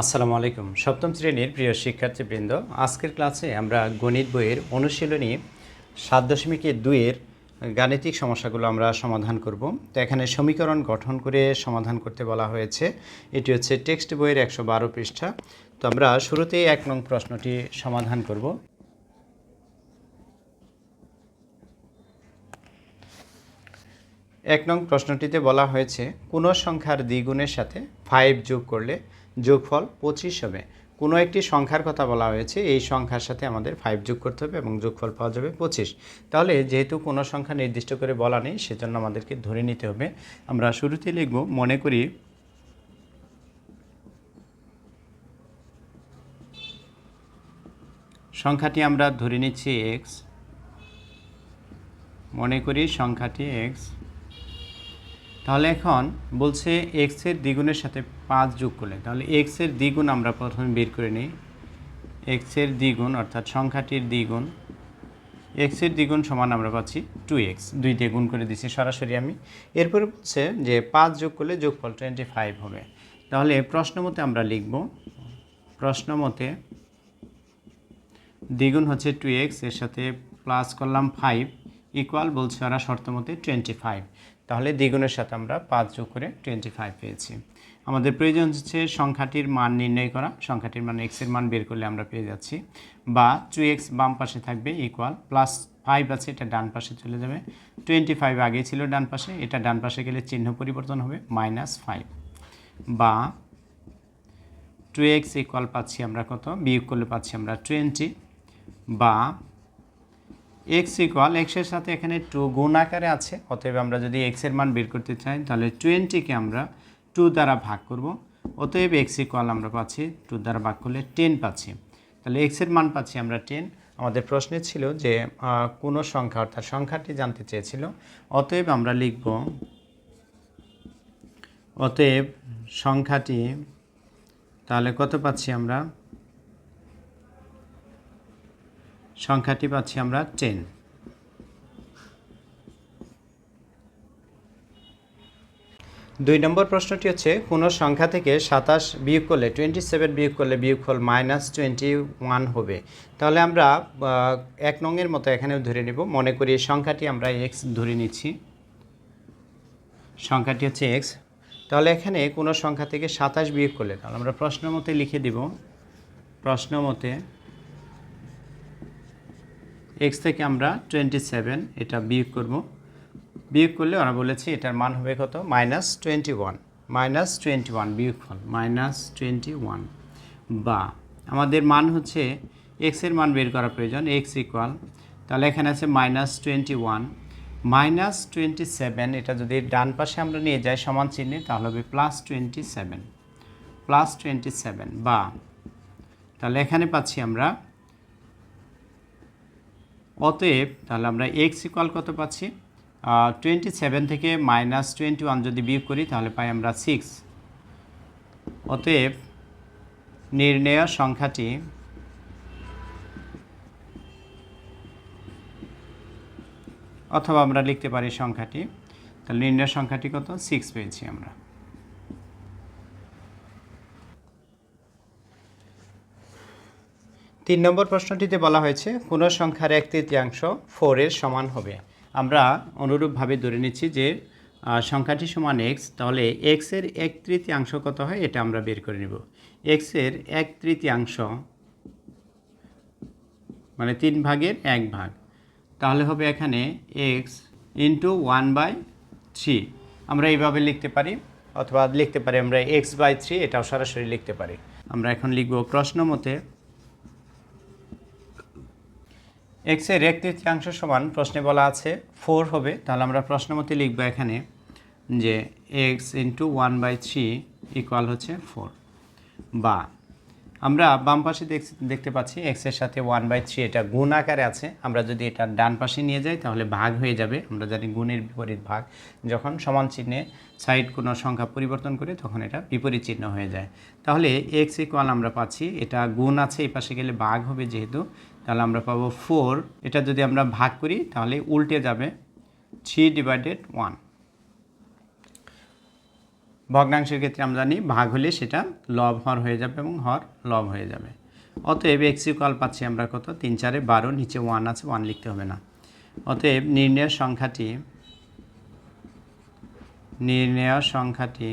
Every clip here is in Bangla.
আসসালামু আলাইকুম। সপ্তম শ্রেণির প্রিয় শিক্ষার্থীবৃন্দ, আজকের ক্লাসে আমরা গণিত বইয়ের অনুশীলনী সাত দশমিকে দুইয়ের গাণিতিক সমস্যাগুলো আমরা সমাধান করব। তো এখানে সমীকরণ গঠন করে সমাধান করতে বলা হয়েছে। এটি হচ্ছে টেক্সট বইয়ের একশো বারো পৃষ্ঠা। তো আমরা শুরুতেই এক নং প্রশ্নটি সমাধান করব। এক নং প্রশ্নটিতে বলা হয়েছে, কোনো সংখ্যার দ্বিগুণের সাথে ফাইভ যোগ করলে যোগফল পঁচিশ হবে। কোনো একটি সংখ্যার কথা বলা হয়েছে, এই সংখ্যার সাথে আমাদের ফাইভ যোগ করতে হবে এবং যোগফল পাওয়া যাবে পঁচিশ। তাহলে যেহেতু কোনো সংখ্যা নির্দিষ্ট করে বলা নেই, সেজন্য আমাদেরকে ধরে নিতে হবে। আমরা শুরুতে লিখব, মনে করি সংখ্যাটি আমরা ধরে নিচ্ছি এক্স মনে করি সংখ্যাটি এক্স তাহলে এখন বলছে এক্সের দ্বিগুণের সাথে পাঁচ যোগ করলে, তাহলে এক্সের দ্বিগুণ আমরা প্রথমে বের করে নিই। এক্সের দ্বিগুণ অর্থাৎ সংখ্যাটির দ্বিগুণ এক্সের দ্বিগুণ সমান আমরা পাচ্ছি টু এক্স দুই দিয়ে গুণ করে দিচ্ছি সরাসরি আমি। এরপরে বলছে যে পাঁচ যোগ করলে যোগফল টোয়েন্টি ফাইভ হবে। তাহলে প্রশ্ন মতে আমরা লিখব, প্রশ্ন মতে দ্বিগুণ হচ্ছে টু এক্সের সাথে প্লাস করলাম ফাইভ ইকুয়াল বলছে ওরা শর্ত মতে টোয়েন্টি ফাইভ তাহলে দ্বিগুণের সাথে আমরা পাঁচ যোগ করে টোয়েন্টি ফাইভ পেয়েছি। আমাদের প্রয়োজন হচ্ছে সংখ্যাটির মান নির্ণয় করা, সংখ্যাটির মান এক্সের মান বের করলে আমরা পেয়ে যাচ্ছি। বা টু এক্স বাম পাশে থাকবে ইকুয়াল প্লাস ফাইভ আছে, এটা ডান পাশে চলে যাবে। টোয়েন্টি ফাইভ আগে ছিল ডান পাশে, এটা ডান পাশে গেলে চিহ্ন পরিবর্তন হবে মাইনাস ফাইভ বা টু এক্স ইকুয়াল পাচ্ছি আমরা কত? বিয়োগ করলে পাচ্ছি আমরা টোয়েন্টি বা এক্স ইকুয়াল এক্সের সাথে এখানে টু গুণ আকারে আছে, অতএব আমরা যদি এক্সের মান বের করতে চাই, তাহলে টোয়েন্টিকে আমরা টু দ্বারা ভাগ করব। অতএব এক্স ইকুয়াল আমরা পাচ্ছি টু দ্বারা ভাগ করলে টেন পাচ্ছি। তাহলে এক্সের মান পাচ্ছি আমরা টেন আমাদের প্রশ্নে ছিল যে কোনো সংখ্যা, অর্থাৎ সংখ্যাটি জানতে চেয়েছিল। অতএব আমরা লিখব, অতএব সংখ্যাটি, তাহলে কত পাচ্ছি আমরা? সংখ্যাটি পাচ্ছি আমরা টেন দুই নম্বর প্রশ্নটি হচ্ছে, কোনো সংখ্যা থেকে সাতাশ বিয়োগ করলে টোয়েন্টি সেভেন বিয়োগ করলে বিয়োগফল মাইনাস টোয়েন্টি ওয়ান হবে। তাহলে আমরা এক নংয়ের মতো এখানেও ধরে নেব। মনে করি এই সংখ্যাটি আমরা এক্স ধরে নিচ্ছি। সংখ্যাটি হচ্ছে এক্স তাহলে এখানে কোনো সংখ্যা থেকে সাতাশ বিয়োগ করলে, তাহলে আমরা প্রশ্ন মতে লিখে দিব। প্রশ্ন মতে এক্স থেকে আমরা টোয়েন্টি সেভেন এটা বিয়োগ করব। বিয়োগ করলে ওরা বলেছে এটার মান হবে কত? Minus twenty one minus twenty one বিয়োগফল মাইনাস টোয়েন্টি ওয়ান বা আমাদের মান হচ্ছে এক্সের মান বের করা প্রয়োজন। এক্স ইকুয়াল তাহলে এখানে আছে minus twenty one minus twenty seven এটা যদি ডান পাশে আমরা নিয়ে যাই সমান চিহ্নে, তাহলে হবে plus twenty seven plus twenty seven বা তাহলে এখানে পাচ্ছি আমরা অতএব তাহলে আমরা এক্স ইকুয়াল কত পাচ্ছি? টোয়েন্টি সেভেন থেকে মাইনাস টোয়েন্টি ওয়ান যদি বিয়োগ করি, তাহলে পাই আমরা সিক্স অতএব নির্ণয় সংখ্যাটি অথবা আমরা লিখতে পারি সংখ্যাটি। তাহলে নির্ণয় সংখ্যাটি কত? সিক্স পেয়েছি আমরা। তিন নম্বর প্রশ্নটিতে বলা হয়েছে কোনো সংখ্যার এক তৃতীয়াংশ ফোরের সমান হবে। আমরা অনুরূপভাবে ধরে নিচ্ছি যে সংখ্যাটি সমান এক্স তাহলে এক্সের এক তৃতীয়াংশ কত হয়? এটা আমরা বের করে নেব। এক্সের এক তৃতীয়াংশ মানে তিন ভাগের এক ভাগ, তাহলে হবে এখানে x into one by three আমরা এইভাবে লিখতে পারি, অথবা লিখতে পারি আমরা এক্স বাই থ্রি এটাও সরাসরি লিখতে পারি। আমরা এখন লিখব প্রশ্ন মতে এক্সের এক তৃতীয়াংশ সমান প্রশ্নে বলা আছে ফোর হবে, তাহলে আমরা প্রশ্ন মতে লিখব এখানে যে x into one by three equal হচ্ছে ফোর বা আমরা বাম পাশে দেখতে পাচ্ছি এক্সের সাথে ওয়ান বাই থ্রি এটা গুণ আকারে আছে। আমরা যদি এটা ডান পাশে নিয়ে যাই তাহলে ভাগ হয়ে যাবে। আমরা জানি গুণের বিপরীত ভাগ। যখন সমান চিহ্নে সাইড কোনো সংখ্যা পরিবর্তন করে তখন এটা বিপরীত চিহ্ন হয়ে যায়। তাহলে এক্স ইকুয়াল আমরা পাচ্ছি। এটা গুণ আছে এই পাশে গেলে ভাগ হবে যেহেতু। তাহলে আমরা পাবো ফোর এটা যদি আমরা ভাগ করি তাহলে উল্টে যাবে থ্রি ডিভাইডেড ওয়ান ভগ্নাংশের ক্ষেত্রে আমরা জানি ভাগ হলে সেটা লব হর হয়ে যাবে এবং হর লব হয়ে যাবে। অতএব এক্স ইকুয়াল পাচ্ছি আমরা কত? তিন চারে বারো, নিচে ওয়ান আছে ওয়ান লিখতে হবে না। অতএব নির্ণয়ের সংখ্যাটি নির্ণয় সংখ্যাটি,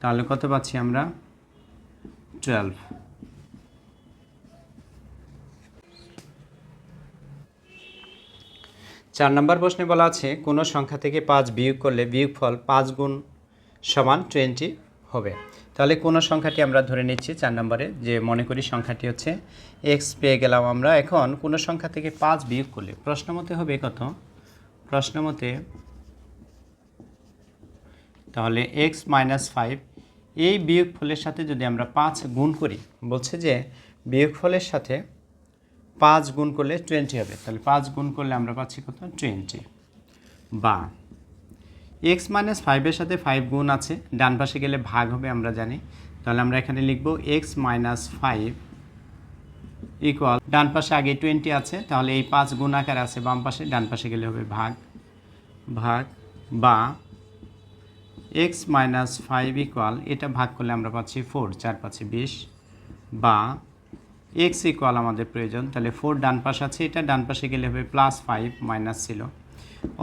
তাহলে কত পাচ্ছি আমরা? টুয়েলভ চার নম্বর প্রশ্নে বলা আছে, কোনো সংখ্যা থেকে পাঁচ বিয়োগ করলে বিয়োগফল পাঁচ গুণ সমান টোয়েন্টি হবে। তাহলে কোনো সংখ্যাটি আমরা ধরে নিচ্ছি চার নম্বরে, যে মনে করি সংখ্যাটি হচ্ছে এক্স পেয়ে গেলাম আমরা। এখন কোনো সংখ্যা থেকে পাঁচ বিয়োগ করলে প্রশ্ন মতে হবে কত? প্রশ্ন মতে তাহলে এক্স মাইনাস ফাইভ এই বিয়োগফলের সাথে যদি আমরা পাঁচ গুণ করি, বলছে যে বিয়োগফলের সাথে পাঁচ গুণ করলে টোয়েন্টি হবে। তাহলে পাঁচ গুণ করলে আমরা পাচ্ছি কত? টোয়েন্টি বা এক্স মাইনাস ফাইভের সাথে ফাইভ গুণ আছে, ডান পাশে গেলে ভাগ হবে আমরা জানি। তাহলে আমরা এখানে লিখব এক্স মাইনাস ফাইভ ইকুয়াল ডান পাশে আগে টোয়েন্টি আছে, তাহলে এই পাঁচ গুণ আকার আছে, বাম পাশে, ডান পাশে গেলে হবে ভাগ। ভাগ, বা এক্স মাইনাস ফাইভ ইকুয়াল এটা ভাগ করলে আমরা পাচ্ছি ফোর চার পাচ্ছি বিশ। বা এক্স ইকুয়াল আমাদের প্রয়োজন, তাহলে ফোর ডান পাশ আছে এটা, ডান পাশে গেলে হবে প্লাস ফাইভ মাইনাস ছিল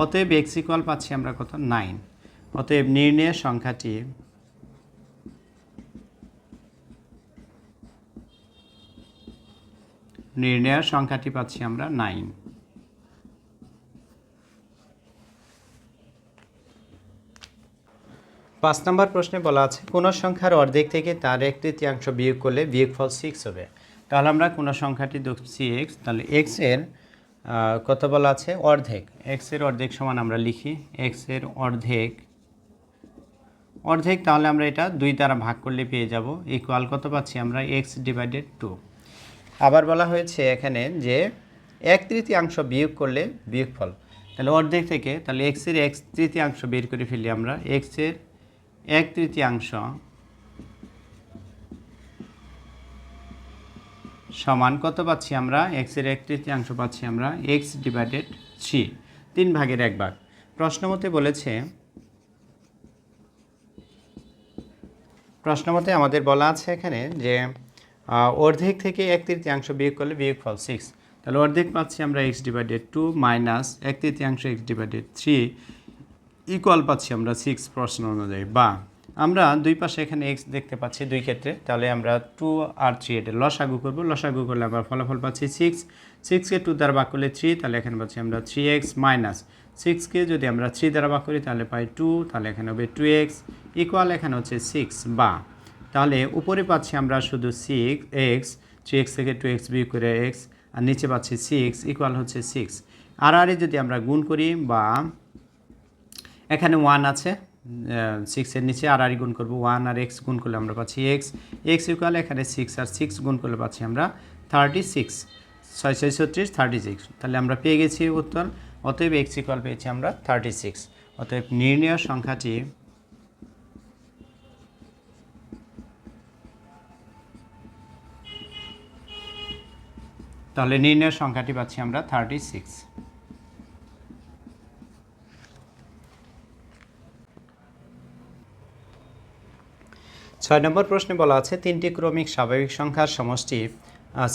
অতএব এক্স ইকুয়াল পাচ্ছি আমরা কত? নাইন অতএব নির্ণয়ের সংখ্যাটি নির্ণয়ের সংখ্যাটি পাচ্ছি আমরা নাইন পাঁচ নম্বর প্রশ্নে বলা আছে, কোনো সংখ্যার অর্ধেক থেকে তার এক তৃতীয়াংশ বিয়োগ করলে বিয়োগফল সিক্স হবে। তাহলে আমরা কোনো সংখ্যাটি দেখছি এক্স তাহলে এক্সের কত বলা আছে? অর্ধেক। এক্সের অর্ধেক সমান আমরা লিখি। এক্সের অর্ধেক। অর্ধেক তাহলে আমরা এটা দুই দ্বারা ভাগ করলে পেয়ে যাব। ইকুয়াল কত পাচ্ছি আমরা? এক্স ডিভাইডেড টু আবার বলা হয়েছে এখানে যে এক তৃতীয়াংশ বিয়োগ করলে বিয়োগফল। তাহলে অর্ধেক থেকে, তাহলে এক্সের এক তৃতীয়াংশ বের করে ফেলি আমরা। এক্সের এক তৃতীয়াংশ সমান কত পাচ্ছি আমরা? এক্সের এক তৃতীয়াংশ পাচ্ছি আমরা। এক্স ডিভাইডেড থ্রি তিন ভাগের এক ভাগ। প্রশ্ন মতে বলেছে, প্রশ্ন মতে আমাদের বলা আছে এখানে যে অর্ধেক থেকে এক তৃতীয়াংশ বিয়োগ করলে বিয়োগফল সিক্স তাহলে অর্ধেক পাচ্ছি আমরা এক্স ডিভাইডেড টু মাইনাস এক তৃতীয়াংশ এক্স ডিভাইডেড থ্রি ইকুয়াল পাচ্ছি আমরা সিক্স প্রশ্ন অনুযায়ী। বা আমরা দুই পাশে এখানে এক্স দেখতে পাচ্ছি দুই ক্ষেত্রে, তাহলে আমরা টু আর থ্রি এটা লসাগু করব। লসাগু করলে আমরা ফলাফল পাচ্ছি সিক্স সিক্সকে টু দ্বারা ভাগ করলে থ্রি তাহলে এখানে পাচ্ছি আমরা থ্রি এক্স মাইনাস সিক্সকে যদি আমরা থ্রি দ্বারা ভাগ করি, তাহলে পাই টু তাহলে এখানে হবে টু এক্স ইকুয়াল এখানে হচ্ছে সিক্স বা। তাহলে উপরে পাচ্ছি আমরা শুধু সিক্স এক্স থ্রি এক্স থেকে টু এক্স বি করে এক্স আর নিচে পাচ্ছি সিক্স ইকুয়াল হচ্ছে সিক্স আর আরে যদি আমরা গুণ করি বা, এখানে ওয়ান আছে সিক্সের নিচে আর আর গুণ করব ওয়ান আর এক্স গুণ করলে আমরা পাচ্ছি এক্স এক্স ইকুয়াল এখানে সিক্স আর সিক্স গুণ করলে পাচ্ছি আমরা থার্টি সিক্স ছয় ছয় ছত্রিশ থার্টি সিক্স তাহলে আমরা পেয়ে গেছি উত্তর। অতএব এক্স ইকুয়াল পেয়েছি আমরা থার্টি সিক্স অতএব নির্ণয় সংখ্যাটি তাহলে নির্ণয় সংখ্যাটি পাচ্ছি আমরা থার্টি সিক্স ছয় নম্বর প্রশ্নে বলা আছে, তিনটি ক্রমিক স্বাভাবিক সংখ্যার সমষ্টি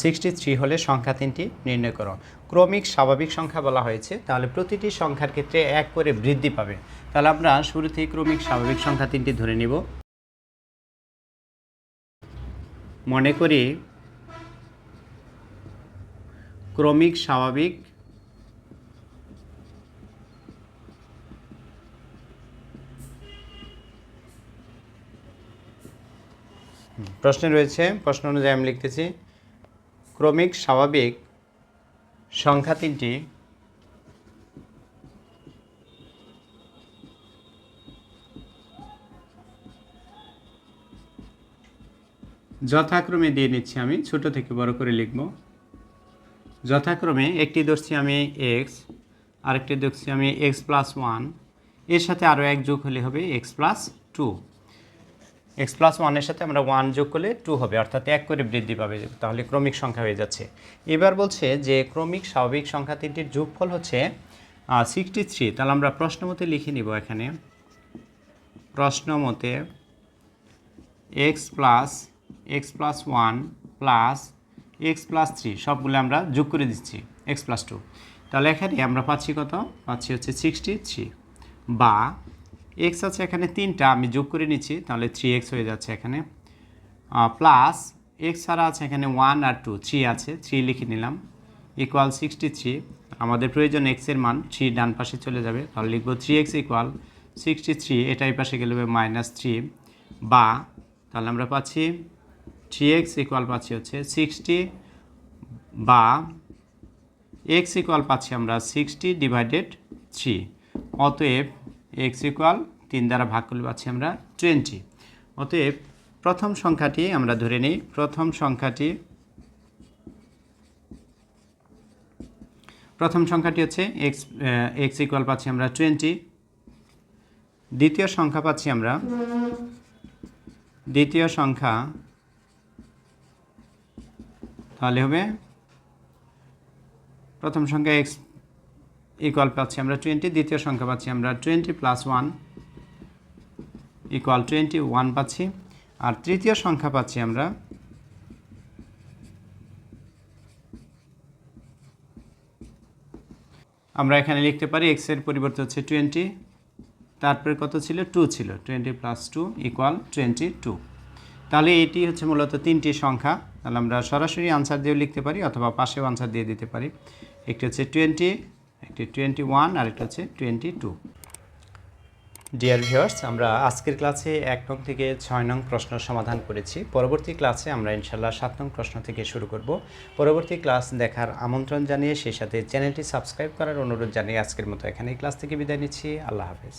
সিক্সটি থ্রি হলে সংখ্যা তিনটি নির্ণয় করো। ক্রমিক স্বাভাবিক সংখ্যা বলা হয়েছে, তাহলে প্রতিটি সংখ্যার ক্ষেত্রে এক করে বৃদ্ধি পাবে। তাহলে আমরা শুরুতেই ক্রমিক স্বাভাবিক সংখ্যা তিনটি ধরে নিব। মনে করি, ক্রমিক স্বাভাবিক প্রশ্নে রয়েছে, প্রশ্ন অনুযায়ী আমি লিখতেছি। ক্রমিক স্বাভাবিক সংখ্যা তিনটি। যথাক্রমে দিয়ে নিচ্ছি আমি, ছোট থেকে বড় করে লিখব। যথাক্রমে একটি ধরছি আমি এক্স আরেকটি দেখছি আমি এক্স প্লাস ওয়ানের সাথে আরও এক যোগ হলে হবে x plus two x plus ওয়ানের সাথে আমরা ওয়ান যোগ করলে টু হবে, অর্থাৎ এক করে বৃদ্ধি পাবে, তাহলে ক্রমিক সংখ্যা হয়ে যাচ্ছে। এবার বলছে যে ক্রমিক স্বাভাবিক সংখ্যা তিনটির যোগফল হচ্ছে সিক্সটি থ্রি তাহলে আমরা প্রশ্ন মতে লিখে নিব এখানে। প্রশ্ন মতে x plus x plus one plus x plus three সবগুলো আমরা যোগ করে দিচ্ছি এক্স প্লাস টু তাহলে এখানে আমরা পাচ্ছি কত? পাচ্ছি হচ্ছে সিক্সটি থ্রি বা এক্স আছে এখানে তিনটা, আমি যোগ করে নিচ্ছি, তাহলে থ্রি এক্স হয়ে যাচ্ছে এখানে। প্লাস এক্স ছাড়া আছে এখানে ওয়ান আর টু থ্রি আছে থ্রি লিখে নিলাম। ইকুয়াল সিক্সটি থ্রি আমাদের প্রয়োজন এক্সের মান থ্রি ডান পাশে চলে যাবে, তাহলে লিখব three x equal sixty three এটা এই পাশে গেলে মাইনাস থ্রি বা তাহলে আমরা পাচ্ছি থ্রি এক্স ইকুয়াল পাচ্ছি হচ্ছে সিক্সটি বা এক্স ইকুয়াল পাচ্ছি আমরা সিক্সটি ডিভাইডেড থ্রি অতএব এক্স ইকুয়াল তিন দ্বারা ভাগ করলে পাচ্ছি আমরা টোয়েন্টি অতএব প্রথম সংখ্যাটি আমরা ধরে নিই, প্রথম সংখ্যাটি প্রথম সংখ্যাটি হচ্ছে এক্স এক্স ইকুয়াল পাচ্ছি আমরা টোয়েন্টি দ্বিতীয় সংখ্যা পাচ্ছি আমরা, দ্বিতীয় সংখ্যা, তাহলে হবে, প্রথম সংখ্যা এক্স ইকুয়াল পাচ্ছি আমরা টোয়েন্টি দ্বিতীয় সংখ্যা পাচ্ছি আমরা twenty plus one equal twenty one পাচ্ছি। আর তৃতীয় সংখ্যা পাচ্ছি আমরা আমরা এখানে লিখতে পারি এক্সের পরিবর্তে হচ্ছে টোয়েন্টি তারপরে কত ছিল? টু ছিল। Twenty plus two equal twenty two তাহলে এটি হচ্ছে মূলত তিনটি সংখ্যা। তাহলে আমরা সরাসরি আনসার দিয়েও লিখতে পারি অথবা পাশেও আনসার দিয়ে দিতে পারি। একটি হচ্ছে টোয়েন্টি একটি টোয়েন্টি ওয়ান আর একটা হচ্ছে টোয়েন্টি টু ডিয়ার ভিউয়ার্স আমরা আজকের ক্লাসে এক নং থেকে ছয় নং প্রশ্ন সমাধান করেছি। পরবর্তী ক্লাসে আমরা ইনশাল্লাহ সাত নং প্রশ্ন থেকে শুরু করব। পরবর্তী ক্লাস দেখার আমন্ত্রণ জানিয়ে সেই সাথে চ্যানেলটি সাবস্ক্রাইব করার অনুরোধ জানিয়ে আজকের মতো এখানে ক্লাস থেকে বিদায় নিচ্ছি। আল্লাহ হাফেজ।